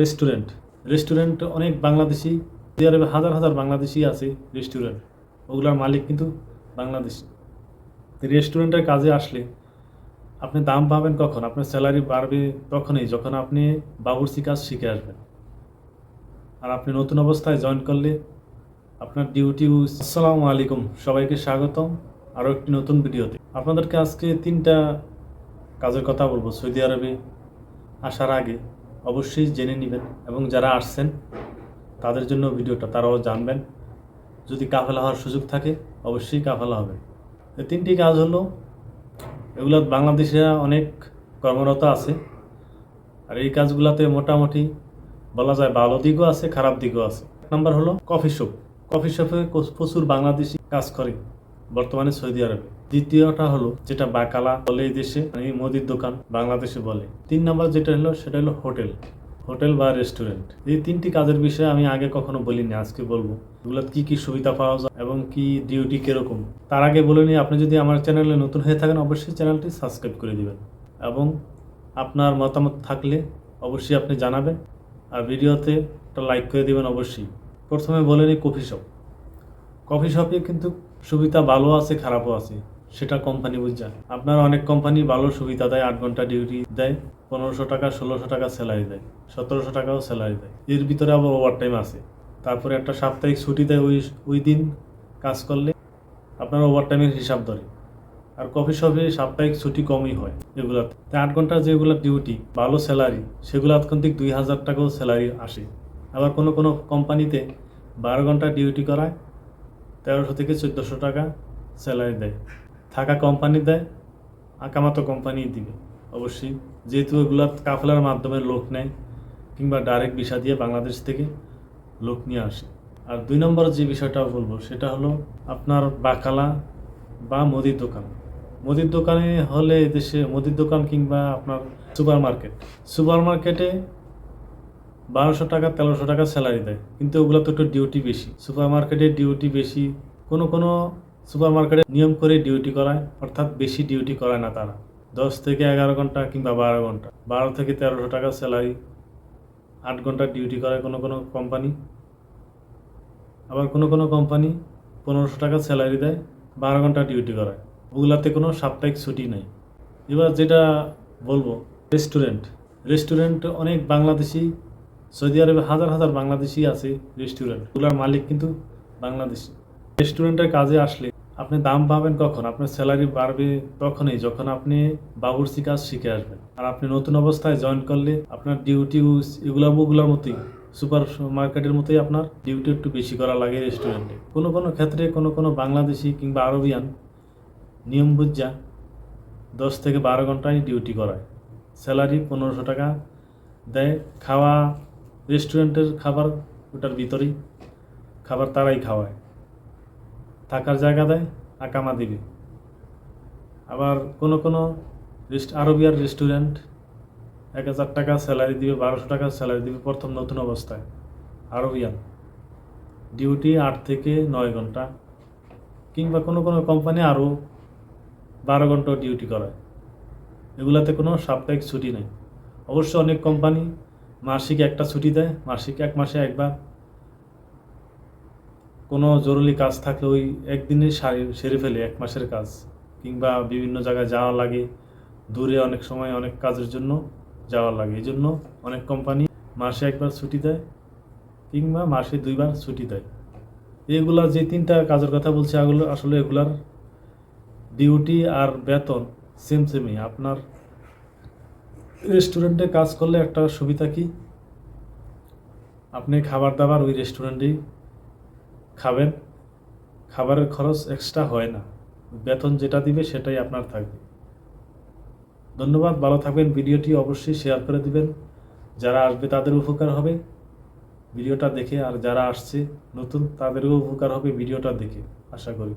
Restaurant. Restaurant অনেক Bangladeshi Saudi আরবে হাজার হাজার বাংলাদেশি আছে রেস্টুরেন্ট। ওগুলার মালিক কিন্তু বাংলাদেশি। রেস্টুরেন্টের কাজে আসলে আপনি দাম পাবেন কখন? আপনার স্যালারি বাড়বে তখনই, যখন আপনি বাবুর্চি কাজ শিখে আসবেন। আর আপনি নতুন অবস্থায় জয়েন করলে আপনার ডিউটি আসসালামু আলাইকুম, সবাইকে স্বাগতম। আরও একটি নতুন ভিডিওতে। আপনাদেরকে আজকে তিনটা কাজের কথা বলব সৌদি আরবে আসার আগে। অবশ্যই জেনে নেবেন এবং যারা আসছেন, তাদের জন্য ভিডিওটা তারাও জানবেন। যদি কাফেলা হওয়ার সুযোগ থাকে, অবশ্যই কাফেলা হবে। এই তিনটি কাজ হলো, এগুলো বাংলাদেশিরা অনেক কর্মরত আছে, আর এই কাজগুলোতে মোটামুটি বলা যায় ভালো দিকও আছে, খারাপ দিকও আছে। এক নম্বর হলো কফি শপ। কফি শপে প্রচুর বাংলাদেশি কাজ করে। বর্তমানে সৌদি আরবে। দ্বিতীয়টা হলো, যেটা বাকালা বলে এই দেশে এই মুদির দোকান বাংলাদেশে বলে। তিন নম্বর যেটা হলো, সেটা হলো হোটেল। হোটেল বা রেস্টুরেন্ট। এই তিনটি কাজের বিষয়ে আমি আগে কখনো বলিনি, আজকে বলব। এগুলো কি কি সুবিধা পাওয়া যায় এবং কি ডিউটি কীরকম? তার আগে বলে নিই, আপনি যদি আমার চ্যানেলে নতুন হয়ে থাকেন, অবশ্যই চ্যানেলটি সাবস্ক্রাইব করে দিবেন। এবং আপনার মতামত থাকলে অবশ্যই আপনি জানাবেন। আর ভিডিওতে একটা লাইক করে দিবেন অবশ্যই। প্রথমে বলে নিই, কফি শপ। কফি শপে কিন্তু সুবিধা ভালো আছে, খারাপও আছে, সেটা কোম্পানি বুঝছে। আপনার অনেক কোম্পানি ভালো সুবিধা দেয়, আট ঘণ্টা ডিউটি দেয়, পনেরোশো টাকা, ষোলোশো টাকা স্যালারি দেয়, সতেরোশো টাকাও স্যালারি দেয়। এর ভিতরে আবার ওভার টাইম আছে। তারপরে একটা সাপ্তাহিক ছুটি দেয় ওই ওই দিন কাজ করলে, আপনার ওভার টাইমের হিসাব ধরে। আর কফি শপে সাপ্তাহিক ছুটি কমই হয় এগুলাতে। তাই আট ঘণ্টার যেগুলো ডিউটি ভালো স্যালারি সেগুলো আতকন্তিক দুই হাজার টাকাও স্যালারি আসে। আবার কোনো কোনো কোম্পানিতে বারো ঘণ্টা ডিউটি করায় তেরোশো থেকে চোদ্দোশো টাকা স্যালারি দেয়। থাকা কোম্পানি দেয়, আকামাতো কোম্পানি দিবে। অবশ্যই যেহেতু এগুলো কাফেলার মাধ্যমে লোক নেয় কিংবা ডাইরেক্ট ভিসা দিয়ে বাংলাদেশ থেকে লোক নিয়ে আসে। আর দুই নম্বর যে বিষয়টা বলব, সেটা হলো আপনার বাকালা বা মুদির দোকান। মুদির দোকানে হলে দেশে মুদির দোকান কিংবা আপনার সুপার মার্কেট সুপার মার্কেটে বারোশো টাকা, তেরোশো টাকা স্যালারি দেয়। কিন্তু ওগুলো তো একটু ডিউটি বেশি। সুপার মার্কেটে ডিউটি বেশি। কোনো কোনো সুপার মার্কেটে নিয়ম করে ডিউটি করায়, অর্থাৎ বেশি ডিউটি করায় না তারা। দশ থেকে এগারো ঘণ্টা কিংবা বারো ঘণ্টা। বারো থেকে তেরোশো টাকা স্যালারি আট ঘণ্টা ডিউটি করে কোনো কোনো কোম্পানি আবার কোনো কোনো কোম্পানি পনেরোশো টাকা স্যালারি দেয়, বারো ঘণ্টা ডিউটি করায়। ওগুলাতে কোনো সাপ্তাহিক ছুটি নেই। এবার যেটা বলব রেস্টুরেন্ট রেস্টুরেন্ট অনেক বাংলাদেশি সৌদি আরবে হাজার হাজার বাংলাদেশি আছে রেস্টুরেন্ট ওগুলার মালিক কিন্তু বাংলাদেশি। রেস্টুরেন্টের কাজে আসলে আপনি দাম পাবেন কখন? আপনার স্যালারি বাড়বে তখনই, যখন আপনি বাবুর্চি কাজ শিখে আসবেন। আর আপনি নতুন অবস্থায় জয়েন করলে আপনার ডিউটি এগুলো ওগুলোর মতোই, সুপার মার্কেটের মতোই আপনার ডিউটি একটু বেশি করা লাগে রেস্টুরেন্টে কোনো কোনো ক্ষেত্রে কোনো কোনো বাংলাদেশি কিংবা আরবিয়ান নিয়ম বুঝা দশ থেকে বারো ঘন্টায় ডিউটি করায়। স্যালারি পনেরোশো টাকা দেয়, খাওয়া রেস্টুরেন্টের খাবার ওটার ভিতরেই, খাবার তারাই খাওয়ায়। থাকার জায়গা দেয় আকামা দিবে। আবার কোনো কোনো আরবিয়ার রেস্টুরেন্ট, এক হাজার টাকা স্যালারি দিবে, বারোশো টাকা স্যালারি দিবে প্রথম নতুন অবস্থায়। আরবিয়ান। ডিউটি আট থেকে নয় ঘণ্টা। কিংবা কোনো কোনো কোম্পানি আরও বারো ঘণ্টা ডিউটি করায়। এগুলাতে কোনো সাপ্তাহিক ছুটি নেই। অবশ্য অনেক কোম্পানি মাসিক একটা ছুটি দেয়, মাসিক এক মাসে একবার। কোনো জরুরি কাজ থাকলে ওই একদিনে সারি, সেরে ফেলে, এক মাসের কাজ। কিংবা বিভিন্ন জায়গায় যাওয়া লাগে, দূরে অনেক সময় অনেক কাজের জন্য যাওয়া লাগে। এই জন্য অনেক কোম্পানি মাসে একবার ছুটি দেয়, কিংবা মাসে দুইবার ছুটি দেয়। এগুলা যে তিনটা কাজের কথা বলছি এগুলো আসলে এগুলার ডিউটি আর বেতন সেম সেমই আপনার রেস্টুরেন্টে কাজ করলে একটা সুবিধা কি? আপনি খাবার দাবার ওই রেস্টুরেন্টেই খাবেন। খাবারের খরচ এক্সট্রা হয় না। বেতন যেটা দিবে সেটাই আপনার থাকবে। ধন্যবাদ, ভালো থাকবেন। ভিডিওটি অবশ্যই শেয়ার করে দিবেন। যারা আসবে তাদের উপকার হবে। ভিডিওটা দেখে আর যারা আসছে নতুন তাদেরও উপকার হবে ভিডিওটা দেখে, আশা করি।